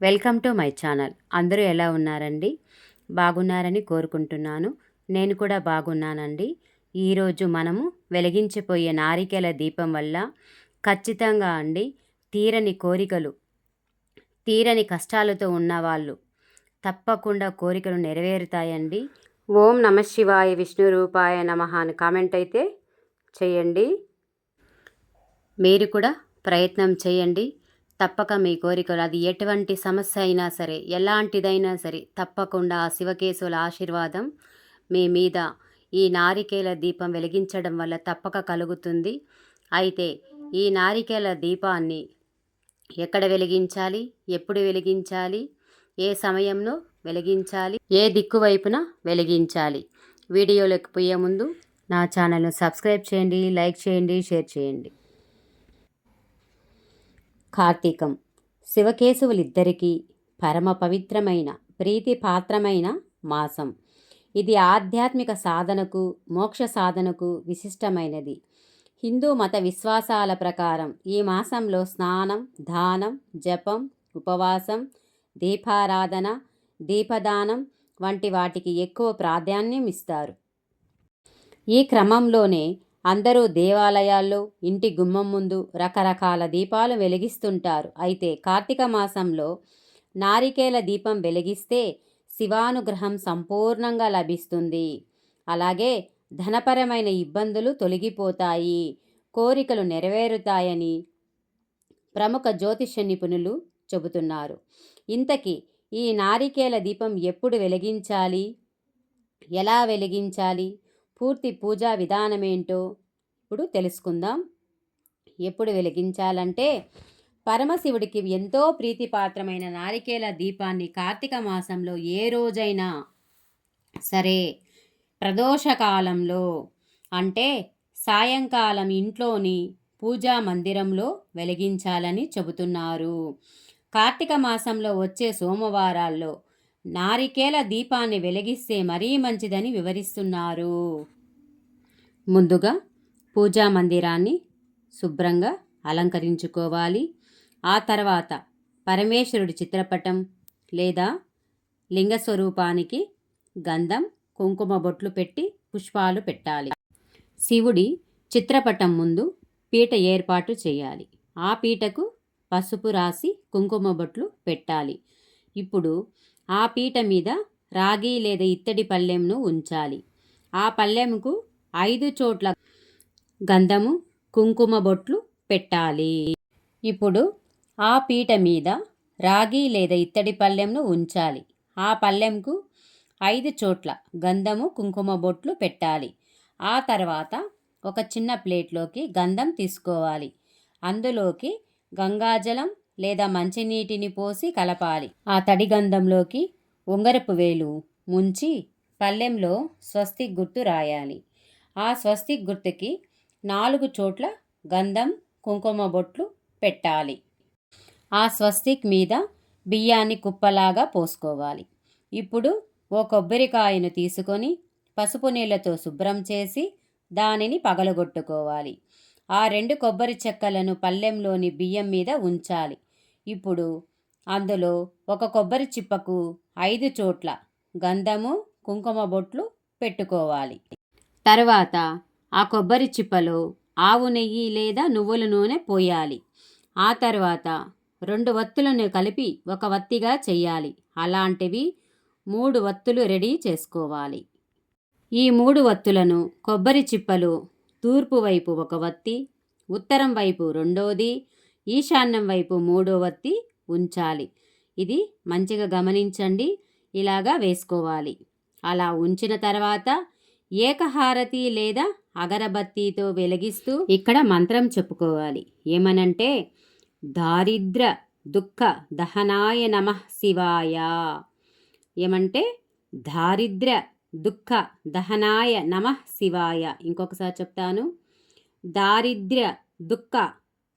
Welcome to my channel. అందరూ ఎలా ఉన్నారండి? బాగున్నారని కోరుకుంటున్నాను. నేను కూడా బాగున్నానండి. ఈరోజు మనము వెలిగించిపోయే నారికేల దీపం వల్ల ఖచ్చితంగా అండి తీరని కోరికలు తీరని కష్టాలతో ఉన్నవాళ్ళు తప్పకుండా కోరికలు నెరవేరుతాయండి. ఓం నమ శివాయ విష్ణు రూపాయ నమ అని కామెంట్ అయితే చేయండి. మీరు కూడా ప్రయత్నం చేయండి. తప్పక మీ కోరికలు. అది ఎటువంటి సమస్య అయినా సరే ఎలాంటిదైనా సరే తప్పకుండా ఆ శివకేశుల ఆశీర్వాదం మీ మీద ఈ నారికేల దీపం వెలిగించడం వల్ల తప్పక కలుగుతుంది. అయితే ఈ నారికేల దీపాన్ని ఎక్కడ వెలిగించాలి? ఎప్పుడు వెలిగించాలి? ఏ సమయంలో వెలిగించాలి? ఏ దిక్కు వైపున వెలిగించాలి? వీడియోలోకి పోయే ముందు నా ఛానల్ను సబ్స్క్రైబ్ చేయండి లైక్ చేయండి షేర్ చేయండి. కార్తీకం. శివకేశవులిద్దరికీ పరమ పవిత్రమైన ప్రీతిపాత్రమైన మాసం. ఇది ఆధ్యాత్మిక సాధనకు మోక్ష సాధనకు విశిష్టమైనది. హిందూ మత విశ్వాసాల ప్రకారం ఈ మాసంలో స్నానం దానం జపం ఉపవాసం దీపారాధన దీపదానం వంటి వాటికి ఎక్కువ ప్రాధాన్యం ఇస్తారు. ఈ క్రమంలోనే అందరూ దేవాలయాల్లో ఇంటి గుమ్మం ముందు రకరకాల దీపాలు వెలిగిస్తుంటారు. అయితే కార్తీక మాసంలో నారికేల దీపం వెలిగిస్తే శివానుగ్రహం సంపూర్ణంగా లభిస్తుంది. అలాగే ధనపరమైన ఇబ్బందులు తొలగిపోతాయి. కోరికలు నెరవేరుతాయని ప్రముఖ జ్యోతిష నిపుణులు చెబుతున్నారు. ఇంతకీ ఈ నారికేల దీపం ఎప్పుడు వెలిగించాలి? ఎలా వెలిగించాలి? పూర్తి పూజా విధానమేంటో ఇప్పుడు తెలుసుకుందాం. ఎప్పుడు వెలిగించాలంటే పరమశివుడికి ఎంతో ప్రీతిపాత్రమైన నారికేల దీపాన్ని కార్తీక మాసంలో ఏ రోజైనా సరే ప్రదోషకాలంలో అంటే సాయంకాలం ఇంట్లోని పూజా మందిరంలో వెలిగించాలని చెబుతున్నారు. కార్తీక మాసంలో వచ్చే సోమవారాల్లో నారికేల దీపాన్ని వెలిగిస్తే మరీ మంచిదని వివరిస్తున్నారు. ముందుగా పూజా మందిరాన్ని శుభ్రంగా అలంకరించుకోవాలి. ఆ తర్వాత పరమేశ్వరుడి చిత్రపటం లేదా లింగ స్వరూపానికి గంధం కుంకుమ బొట్లు పెట్టి పుష్పాలు పెట్టాలి. శివుడి చిత్రపటం ముందు పీట ఏర్పాటు చేయాలి. ఆ పీటకు పసుపు రాసి కుంకుమ బొట్లు పెట్టాలి. ఇప్పుడు ఆ పీట మీద రాగి లేదా ఇత్తడి పళ్ళెంను ఉంచాలి. ఆ పళ్ళెంకు ఐదు చోట్ల గంధము కుంకుమ బొట్లు పెట్టాలి. ఇప్పుడు ఆ పీట మీద రాగి లేదా ఇత్తడి పళ్ళెంను ఉంచాలి. ఆ పళ్ళెంకు ఐదు చోట్ల గంధము కుంకుమ బొట్లు పెట్టాలి. ఆ తర్వాత ఒక చిన్న ప్లేట్లోకి గంధం తీసుకోవాలి. అందులోకి గంగాజలం లేదా మంచినీటిని పోసి కలపాలి. ఆ తడి గంధంలోకి ఉంగరపు వేలు ముంచి పల్లెంలో స్వస్తిక్ గుర్తు రాయాలి. ఆ స్వస్తిక్ గుర్తుకి నాలుగు చోట్ల గంధం కుంకుమ బొట్లు పెట్టాలి. ఆ స్వస్తిక్ మీద బియ్యాన్ని కుప్పలాగా పోసుకోవాలి. ఇప్పుడు ఓ కొబ్బరికాయను తీసుకొని పసుపు నీళ్ళతో శుభ్రం చేసి దానిని పగలగొట్టుకోవాలి. ఆ రెండు కొబ్బరి చెక్కలను పల్లెంలోని బియ్యం మీద ఉంచాలి. ఇప్పుడు అందులో ఒక కొబ్బరి చిప్పకు ఐదు చోట్ల గంధము కుంకుమ బొట్లు పెట్టుకోవాలి. తర్వాత ఆ కొబ్బరి చిప్పలో ఆవు నెయ్యి లేదా నువ్వుల నూనె పోయాలి. ఆ తర్వాత రెండు వత్తులను కలిపి ఒక వత్తిగా చేయాలి. అలాంటివి మూడు వత్తులు రెడీ చేసుకోవాలి. ఈ మూడు వత్తులను కొబ్బరి చిప్పలు తూర్పు వైపు ఒక వత్తి ఉత్తరం వైపు రెండోది ఈశాన్యం వైపు మూడో వత్తి ఉంచాలి. ఇది మంచిగా గమనించండి. ఇలాగా వేసుకోవాలి. అలా ఉంచిన తర్వాత ఏకహారతి లేదా అగరబత్తితో వెలిగిస్తూ ఇక్కడ మంత్రం చెప్పుకోవాలి. ఏమనంటే దారిద్ర దుఃఖ దహనాయ నమ శివాయ ఏమంటే దారిద్ర దుఃఖ దహనాయ నమ శివాయ ఇంకొకసారి చెప్తాను. దారిద్ర్య దుఃఖ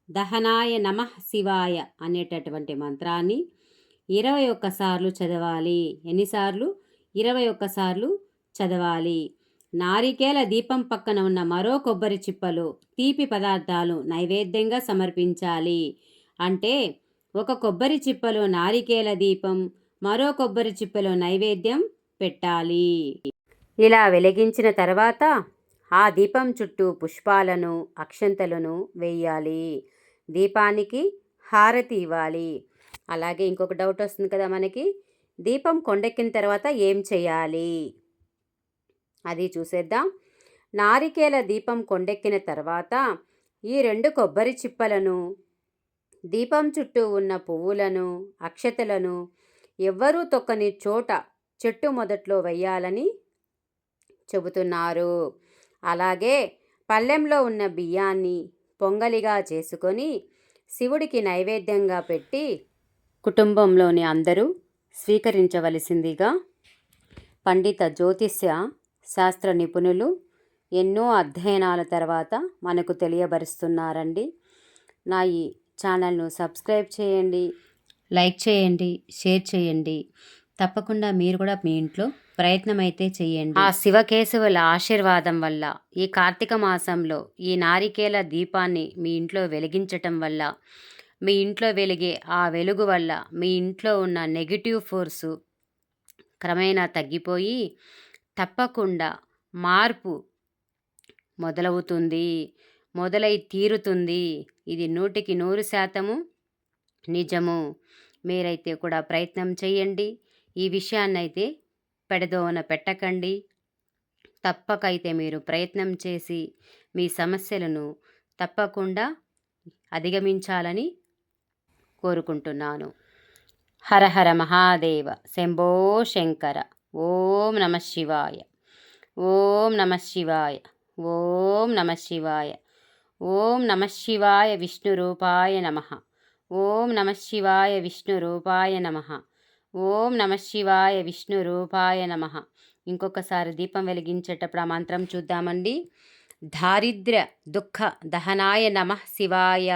దహనాయ నమ శివాయ అనేటటువంటి మంత్రాన్ని ఇరవై ఒక్కసార్లు చదవాలి. ఎన్నిసార్లు ఇరవై ఒక్కసార్లు చదవాలి. నారికేల దీపం పక్కన ఉన్న మరో కొబ్బరి చిప్పలు తీపి పదార్థాలు నైవేద్యంగా సమర్పించాలి. అంటే ఒక కొబ్బరి చిప్పలో నారికేల దీపం మరో కొబ్బరి చిప్పలో నైవేద్యం పెట్టాలి. ఇలా వెలిగించిన తర్వాత ఆ దీపం చుట్టూ పుష్పాలను అక్షంతలను వేయాలి. దీపానికి హారతి ఇవ్వాలి. అలాగే ఇంకొక డౌట్ వస్తుంది కదా మనకి దీపం కొండెక్కిన తర్వాత ఏం చేయాలి? అది చూసేద్దాం. నారికేల దీపం కొండెక్కిన తర్వాత ఈ రెండు కొబ్బరి చిప్పలను దీపం చుట్టూ ఉన్న పువ్వులను అక్షతలను ఎవ్వరూ తొక్కని చోట చెట్టు మొదట్లో వెయ్యాలని చెబుతున్నారు. అలాగే పళ్ళెంలో ఉన్న బియ్యాన్ని పొంగలిగా చేసుకొని శివుడికి నైవేద్యంగా పెట్టి కుటుంబంలోని అందరూ స్వీకరించవలసిందిగా పండిత జ్యోతిష్య శాస్త్ర నిపుణులు ఎన్నో అధ్యయనాల తర్వాత మనకు తెలియబరుస్తున్నారండి. నా ఈ ఛానల్ను సబ్స్క్రైబ్ చేయండి లైక్ చేయండి షేర్ చేయండి. తప్పకుండా మీరు కూడా మీ ఇంట్లో ప్రయత్నం అయితే చేయండి ఆ శివకేశవుల ఆశీర్వాదం వల్ల ఈ కార్తీక మాసంలో ఈ నారికేల దీపాన్ని మీ ఇంట్లో వెలిగించటం వల్ల మీ ఇంట్లో వెలిగే ఆ వెలుగు వల్ల మీ ఇంట్లో ఉన్న నెగిటివ్ ఫోర్సు క్రమేణా తగ్గిపోయి తప్పకుండా మార్పు మొదలవుతుంది మొదలై తీరుతుంది. ఇది నూటికి నూరు శాతము నిజము. మీరైతే కూడా ప్రయత్నం చేయండి ఈ విషయాన్నైతే పెడదోన పెట్టకండి. తప్పకైతే మీరు ప్రయత్నం చేసి మీ సమస్యలను తప్పకుండా అధిగమించాలని కోరుకుంటున్నాను. హర హర మహాదేవ శంభో శంకర ఓం నమ శివాయ. ఓం నమ శివాయ. ఓం నమ శివాయ. ఓం నమ శివాయ విష్ణు రూపాయ నమ. ఓం నమ శివాయ విష్ణు రూపాయ నమ. ఓం నమ శివాయ విష్ణు రూపాయ నమ. ఇంకొకసారి దీపం వెలిగించేటప్పుడు ఆ మంత్రం చూద్దామండి. దారిద్ర్య దుఃఖ దహనాయ నమ శివాయ.